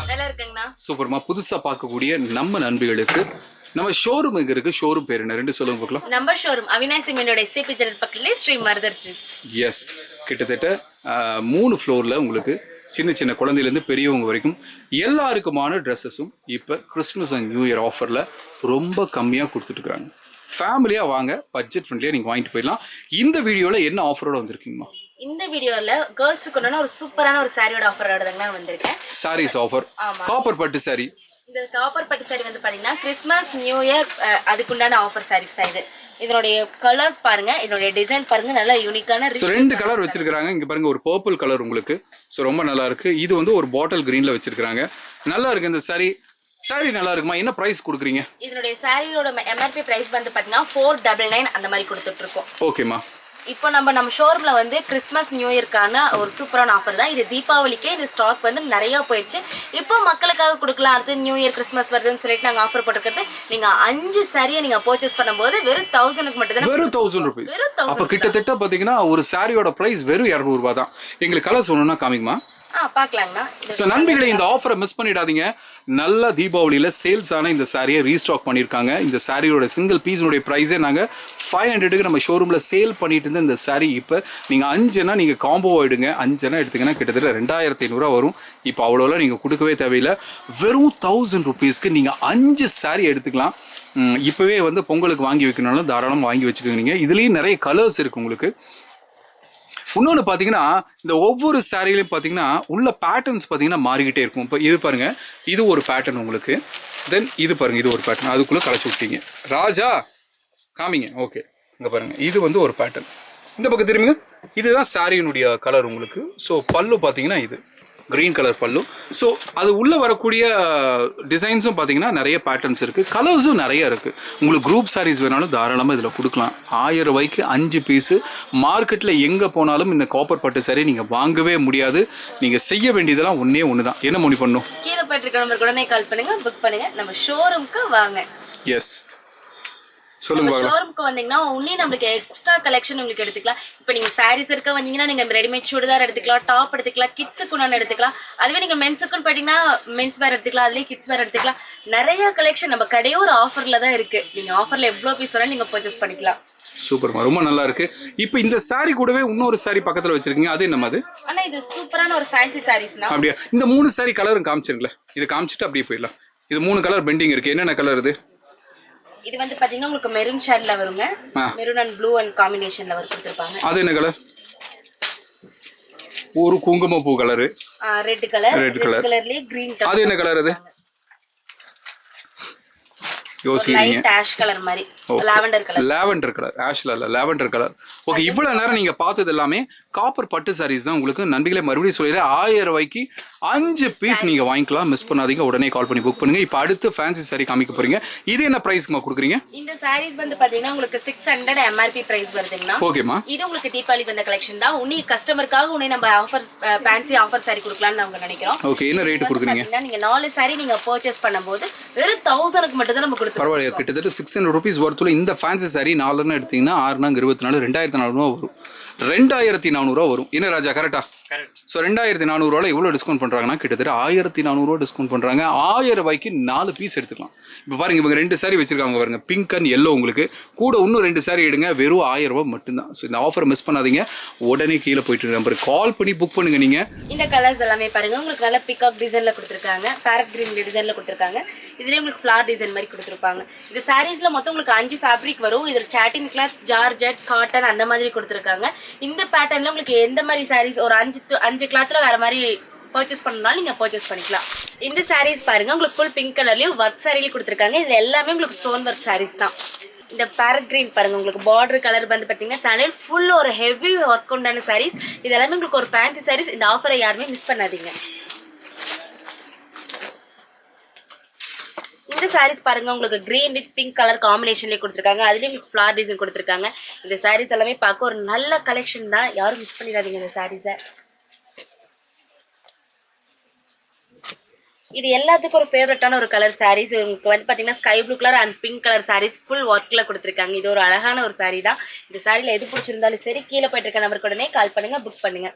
இருக்கீங்களா நல்லா இருக்குங்கண்ணா. சூப்பர்மா. புதுசா பார்க்கக்கூடிய நம்ம நண்பிகளுக்கு நம்ம ஷோரூம் எங்க இருக்கு? ஷோரூம் பேர் என்ன? ரெண்டு சொல்லுங்க பார்க்கலாம். நம்பர் ஷோரூம் அவினாசி மீனோட எஸ்ஏபி திரட் பக்கத்துலேயே ஸ்ரீ மருதர் சில்க்ஸ் எஸ் கிட்டத்தட்ட ஆஹ், மூணு ஃப்ளோரில் உங்களுக்கு சின்ன சின்ன குழந்தையிலேருந்து பெரியவங்க வரைக்கும் எல்லாருக்குமான ட்ரெஸ்ஸஸும் இப்போ கிறிஸ்மஸ் அண்ட் நியூ இயர் ஆஃபரில் ரொம்ப கம்மியாக கொடுத்துட்ருக்காங்க ஃபேமிலியாக வாங்க பட்ஜெட் ஃப்ரெண்ட்லியாக நீங்கள் வாங்கிட்டு போயிடலாம். இந்த வீடியோவில் என்ன ஆஃபரோட வந்திருக்கீங்கம்மா? இந்த வீடியோல கேர்ள்ஸுக்கு ஒரு சூப்பரான ஒரு சாரியோட ஆஃபரோட தாங்க நான் வந்திருக்கேன் சாரீஸ் ஆஃபர். காப்பர் பட்டு சாரி இந்த காப்பர் பட்டு சாரி வந்து பாத்தீங்கன்னா கிறிஸ்மஸ் நியூ இயர் அதுக்குண்டான ஆஃபர் சாரீஸ் தான் இது. இதனுடைய கலர்ஸ் பாருங்க இதனுடைய டிசைன் பாருங்க நல்லா யூனிக்கான ரெண்டு கலர் வச்சிருக்காங்க இங்க பாருங்க ஒரு பர்பிள் கலர் உங்களுக்கு. ஸோ ரொம்ப நல்லா இருக்கு. இது வந்து ஒரு பாட்டில் கிரீன்ல வச்சிருக்காங்க நல்லா இருக்கு இந்த சாரி சாரி நல்லா இருக்குமா என்ன பிரைஸ் கொடுக்குறீங்க? இதனுடைய சாரியோட எம்ஆர்பி பிரைஸ் வந்து பாத்தீங்கன்னா ஃபோர் டபுள் நைன் அந்த மாதிரி கொடுத்துட்டு இருக்கோம் ஓகேம்மா இப்போ நம்ம நம்ம ஷோரூம்ல வந்து கிறிஸ்மஸ் நியூ இயர்க்கான ஒரு சூப்பரான ஆஃபர் தான். இது தீபாவளிக்கே இந்த ஸ்டாக் வந்து நிறைய போயிடுச்சு. இப்போ மக்களுக்காக கொடுக்கலாம். அடுத்து நியூ இயர் கிறிஸ்மஸ் வருதுன்னு சொல்லிட்டு நாங்கள் ஆஃபர் போட்டுருக்கிறது. நீங்க அஞ்சு சாரியை நீங்க பர்ச்சேஸ் பண்ணும்போது வெறும் தௌசண்ட்க்கு மட்டும் தான் வெறும் தௌசண்ட் ருபீஸ் வெறும் தௌசண்ட் அப்ப கிட்டத்தட்ட பாத்தீங்கன்னா ஒரு சாரியோட பிரைஸ் வெறும் இரநூறுபா தான். எங்களுக்கு கலர் சொல்லணும்னா காமிக்குமா? ஸோ நண்பிகளை இந்த ஆஃபரை மிஸ் பண்ணிடாதீங்க. நல்ல தீபாவளியில சேல்ஸ் ஆன இந்த சாரியை ரீஸ்டாக் பண்ணியிருக்காங்க. இந்த சாரியோட சிங்கிள் பீஸினுடைய ப்ரைஸே நாங்கள் ஃபைவ் ஹண்ட்ரடுக்கு நம்ம ஷோரூமில் சேல் பண்ணிட்டு இருந்த இந்த சாரி இப்போ நீங்கள் அஞ்சுனா நீங்கள் காம்போ ஆயிடுங்க. அஞ்சுனா எடுத்தீங்கன்னா கிட்டத்தட்ட ரெண்டாயிரத்தி ஐநூறுரூவா வரும். இப்போ அவ்வளோலாம் நீங்கள் கொடுக்கவே தேவையில்லை. வெறும் தௌசண்ட் ருபீஸ்க்கு நீங்கள் அஞ்சு சாரி எடுத்துக்கலாம். இப்போவே வந்து பொங்கலுக்கு வாங்கி வைக்கணும்னாலும் தாராளமாக வாங்கி வச்சுக்கோங்க நீங்கள் இதுலேயும் நிறைய கலர்ஸ் இருக்குது உங்களுக்கு. இன்னொன்று பார்த்தீங்கன்னா இந்த ஒவ்வொரு சாரிலையும் பார்த்தீங்கன்னா உள்ள பேட்டர்ன்ஸ் பார்த்தீங்கன்னா மாறிக்கிட்டே இருக்கும். இப்போ இது பாருங்க. இது ஒரு பேட்டர்ன் உங்களுக்கு. தென் இது பாருங்க இது ஒரு பேட்டர்ன் அதுக்குள்ளே களைச்சி விட்டீங்க. ராஜா காமிங்க. ஓகே இங்கே பாருங்க. இது வந்து ஒரு பேட்டர்ன் இந்த பக்கம் திரும்பிங்க. இதுதான் சாரியினுடைய கலர் உங்களுக்கு. ஸோ பல்லு பார்த்தீங்கன்னா இது. கிரீன் கலர் பல்லு. ஸோ அது உள்ளே வரக்கூடிய டிசைன்ஸும் பார்த்தீங்கன்னா நிறைய பேட்டர்ன்ஸ் இருக்குது கலர்ஸும் நிறைய இருக்குது உங்களுக்கு குரூப் சாரீஸ் வேணாலும் தாராளமாக இதில் கொடுக்கலாம். ஆயிரம் ரூபாய்க்கு அஞ்சு பீஸு மார்க்கெட்டில் எங்கே போனாலும் இந்த காப்பர் பட்டு சாரி நீங்கள் வாங்கவே முடியாது. நீங்கள் செய்ய வேண்டியதெல்லாம் ஒன்றே ஒன்று தான் என்ன முடிவு பண்ணும்? கீழே போயிட்டு நம்பருக்கு உடனே கால் பண்ணுங்க புக் பண்ணுங்க. நம்ம ஷோரூம்க்கு வாங்க. எஸ் சொல்லுங்க ஷோரூம்க்கு வந்தீங்கன்னா உன்னே நம்மளுக்கு எக்ஸ்ட்ரா கலெக்ஷன் உங்களுக்கு எடுத்துக்கலாம். இப்போ நீங்க சாரீஸ் இருக்க வந்தீங்கன்னா நீங்க ரெடிமேட் சுடிதார் எடுத்துக்கலாம் டாப் எடுத்துக்கலாம் கிட்ஸுக்கு ஒன்று எடுத்துக்கலாம். அதுவே நீங்க மென்ஸுக்குன்னு போயிட்டீங்கன்னா மென்ஸ் வேர் எடுத்துக்கலாம் அதுலேயே கிட்ஸ் வேர் எடுத்துக்கலாம். நிறைய கலெக்ஷன் நம்ம கடையே ஒரு ஆஃபர்ல தான் இருக்கு. நீங்க ஆஃபர்ல எவ்வளோ பீஸ் வேணாலும் நீங்க பர்ச்சேஸ் பண்ணிக்கலாம். சூப்பர்மா ரொம்ப நல்லா இருக்கு. இப்போ இந்த சாரி கூடவே இன்னொரு சாரி பக்கத்தில் வச்சிருக்கீங்க. அது என்னமா அது? ஆனா இது சூப்பரான ஒரு ஃபேன்சி சாரீஸ்னா அப்படியா. இந்த மூணு சாரி கலரும் காமிச்சிருங்களேன். இது காமிச்சிட்டு அப்படியே போயிடலாம். இது மூணு கலர் பெண்டிங் இருக்கு. என்னென்ன கலர் இது? இது வந்து பாத்தீங்கன்னா உங்களுக்கு மெரூன் ஷேட்ல வருங்க. மெரூன் அண்ட் ப்ளூ அண்ட் காம்பினேஷன்ல வர கொடுத்துருப்பாங்க. அது என்ன கலர் ஒரு குங்குமப்பூ கலரு ரெட் கலர் ரெட். கலர்லயே கிரீன் கலர் அது என்ன கலர் அது? யோசிக்கிறீங்க ஆஷ் கலர் மாதிரி. லாவெண்டர் கலர் லாவெண்டர் கலர் ஆஷ்ல இல்ல லாவெண்டர் கலர் ஓகே இவ்வளவு நேரம் நீங்க பார்த்தது எல்லாமே காப்பர் பட்டு சாரீஸ் தான். உங்களுக்கு நண்பிகளை மறுபடியும் சொல்லிடுறேன். ஆயிரம் ரூபாய்க்கு அஞ்சு பீஸ் நீங்க வாங்கிக்கலாம். மிஸ் பண்ணாதீங்க. உடனே கால் பண்ணி புக் பண்ணுங்க. இப்போ அடுத்து ஃபேன்சி சாரி காமிக்க போறீங்க. இது என்ன பிரைஸ்மா கொடுக்குறீங்க? இந்த சாரீஸ் வந்து பாத்தீங்கன்னா உங்களுக்கு சிக்ஸ் ஹண்ட்ரட் எம்ஆர்பி பிரைஸ் வருதுங்கன்னா ஓகேம்மா இது உங்களுக்கு தீபாவளிக்கு வந்த கலெக்ஷன் தான். உன்னி கஸ்டமருக்காக உன்னை நம்ம ஆஃபர் ஃபேன்சி ஆஃபர் சாரி கொடுக்கலாம்னு நாங்க நினைக்கிறோம். ஓகே என்ன ரேட் கொடுக்குறீங்க? நீங்க நாலு சாரி நீங்க பர்ச்சேஸ் பண்ணும்போது வெறும் தௌசண்ட்க்கு மட்டும் தான் நம்ம கொடுத்துருக்கோம். பரவாயில்ல கிட்டத்தட்ட சிக்ஸ் ஹண்ட்ரட் ருபீஸ் ஒர்த்தில் இந்த ஃபேன்சி சாரி நாலுன்னு எடுத்தீங்கன்னா ஆறுனாங்க இருபத்தி நாலு ரெண்டாயிரத்தி நானூறுவா வரும். ரெண்டாயிரத்தி நானூறுவா வரும். என்ன ராஜா கரெக்டா ஸோ ரெண்டாயிரத்தி நானூறுவால எவ்வளோ டிஸ்கவுண்ட் பண்ணுறாங்கன்னா கிட்டத்தட்ட ஆயிரத்தி நானூறுவா டிஸ்கவுண்ட் பண்ணுறாங்க ஆயிரம் ரூபாய்க்கு நாலு பீஸ் எடுத்துக்கலாம். இப்போ பாருங்க இவங்க ரெண்டு சாரி வச்சிருக்காங்க பாருங்க. பிங்க் அண்ட் எல்லோ உங்களுக்கு. கூட இன்னும் ரெண்டு சாரி எடுங்க. வெறும் ஆயிரம் ரூபாய் மட்டும்தான். ஸோ இந்த ஆஃபர் மிஸ் பண்ணாதீங்க. உடனே கீழே போயிட்டு நம்பருக்கு கால் பண்ணி புக் பண்ணுங்க நீங்கள் இந்த கலர்ஸ் எல்லாமே பாருங்க. உங்களுக்கு நல்ல பிகாக் டிசைன்ல கொடுத்துருக்காங்க. பேரட் கிரீன் டிசைன்ல கொடுத்துருக்காங்க. இதுலயே உங்களுக்கு ஃபிளார் டிசைன் மாதிரி கொடுத்துருப்பாங்க. இந்த சாரீஸ்ல மொத்தம் உங்களுக்கு அஞ்சு ஃபேப்ரிக் வரும். இதில் சாட்டின் கிளாத் ஜார்ஜெட் காட்டன் அந்த மாதிரி கொடுத்துருக்காங்க. இந்த பேட்டர்ன்ல உங்களுக்கு எந்த மாதிரி சாரீஸ் ஒரு அஞ்சு அஞ்சு அஞ்சு கிளாத்தில் வேறு மாதிரி பர்ச்சேஸ் பண்ணனாலும் நீங்கள் பர்ச்சேஸ் பண்ணிக்கலாம். இந்த சாரீஸ் பாருங்கள் உங்களுக்கு ஃபுல் பிங்க் கலர்லேயும் ஒர்க் சாரிலையும் கொடுத்துருக்காங்க. இது எல்லாமே உங்களுக்கு ஸ்டோன் ஒர்க் சாரீஸ் தான். இந்த பேரட் கிரீன் பாருங்க. உங்களுக்கு பார்டர் கலர் வந்து பார்த்தீங்கன்னா சாண்டில் ஃபுல் ஒரு ஹெவி ஒர்க் உண்டான சாரீஸ் இது எல்லாமே உங்களுக்கு ஒரு ஃபேன்சி சாரீஸ் இந்த ஆஃபரை யாருமே மிஸ் பண்ணாதீங்க. இந்த சாரீஸ் பாருங்க. உங்களுக்கு கிரீன் வித் பிங்க் கலர் காம்பினேஷன்லேயே கொடுத்துருக்காங்க. அதுலேயும் உங்களுக்கு ஃப்ளார் டிசைன் கொடுத்துருக்காங்க. இந்த சாரீஸ் எல்லாமே பார்க்க ஒரு நல்ல கலெக்ஷன் தான். யாரும் மிஸ் பண்ணிடாதீங்க இந்த சாரீஸை இது எல்லாத்துக்கும் ஒரு ஃபேவரட்டான ஒரு கலர் சாரீஸ் உங்களுக்கு வந்து பார்த்தீங்கன்னா sky blue colour and pink colour sarees full ஒர்க்கில் கொடுத்துருக்காங்க. இது ஒரு அழகான ஒரு சாரீ தான். இந்த சாரியில் எது பிடிச்சிருந்தாலும் சரி கீழே போயிட்டு இருக்க நம்பருக்கு உடனே கால் பண்ணுங்க புக் பண்ணுங்க.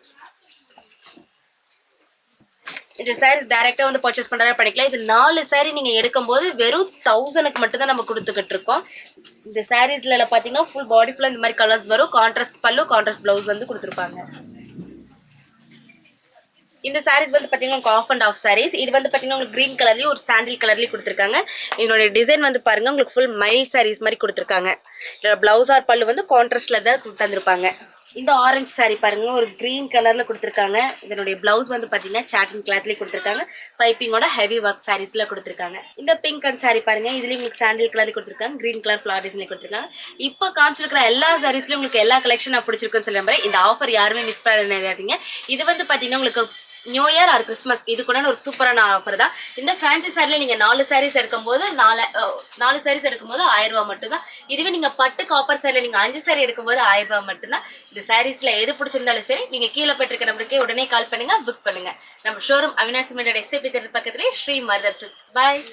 இந்த சாரீஸ் டைரெக்டாக வந்து பர்ச்சேஸ் பண்ணுறதா பண்ணிக்கலாம். இது நாலு சாரீ நீங்கள் எடுக்கும்போது வெறும் தௌசண்ட்க்கு மட்டும் தான் நம்ம கொடுத்துக்கிட்டு இருக்கோம். இந்த சாரீஸ்ல பார்த்தீங்கன்னா ஃபுல் பாடி ஃபுல்லாக இந்த மாதிரி கலர்ஸ் வரும். கான்ட்ராஸ்ட் பல்லு கான்ட்ராஸ்ட் ப்ளவுஸ் வந்து கொடுத்துருப்பாங்க. இந்த சாரீஸ் வந்து பார்த்தீங்கன்னா உங்களுக்கு ஆஃப் அண்ட் ஆஃப் சாரீஸ் இது வந்து பார்த்தீங்கன்னா உங்களுக்கு க்ரீன் கலர்லேயும் ஒரு சாண்டில் கலர்லேயும் கொடுத்துருக்காங்க. இதனுடைய டிசைன் வந்து பாருங்கள் உங்களுக்கு ஃபுல் மைல் சாரீஸ் மாதிரி கொடுத்துருக்காங்க. இதில் ப்ளவுஸ் ஆர் பல்லு வந்து கான்ட்ராஸ்டில் தான் தந்திருப்பாங்க. இந்த ஆரஞ்சு saree பாருங்க ஒரு க்ரீன் கலரில் கொடுத்துருக்காங்க. இதனுடைய ப்ளவுஸ் வந்து பார்த்தீங்கன்னா சாட்டின் கிளாத்லேயே கொடுத்துருக்காங்க. பைப்பிங்கோட ஹெவி ஒர்க் சாரீஸில் கொடுத்துருக்காங்க. இந்த பிங்க் அண்ட் சாரீ பாருங்க இதுலேயும் உங்களுக்கு சாண்டில் கலர்லேயே கொடுத்துருக்காங்க. க்ரீன் கலர் ஃப்ளார் டிசைன்லேயே கொடுத்துருக்காங்க. இப்போ காமிச்சிருக்கிற எல்லா சாரீஸ்லையும் உங்களுக்கு எல்லா கலெக்ஷன் நான் பிடிச்சிருக்குன்னு சொல்ல நம்புறேன் இந்த ஆஃபர் யாருமே மிஸ் பண்ணாதீங்க. இது வந்து பார்த்தீங்கன்னா உங்களுக்கு நியூ இயர் ஆர் கிறிஸ்மஸ் இது கூட ஒரு சூப்பரான ஆஃபர் தான். இந்த ஃபேன்சி சாரியில் நீங்கள் நாலு சாரீஸ் எடுக்கும்போது நாலு நாலு சாரீஸ் எடுக்கும்போது ஆயிரம் ரூபாய் மட்டும்தான். இதுவே நீங்கள் பட்டு காப்பர் சாரியில் நீங்கள் அஞ்சு சாரி எடுக்கும்போது ஆயிரம் ரூபாய் மட்டும்தான். இந்த சாரீஸில் எது பிடிச்சிருந்தாலும் சரி நீங்கள் கீழே பெற்றிருக்க நம்பருக்கே உடனே கால் பண்ணுங்க புக் பண்ணுங்க. நம்ம ஷோரூம் அவினாசி மெண்டோட எஸ்ஏபி தேட்டர் பக்கத்துலேயே ஸ்ரீ மதர் சிக்ஸ் பாய்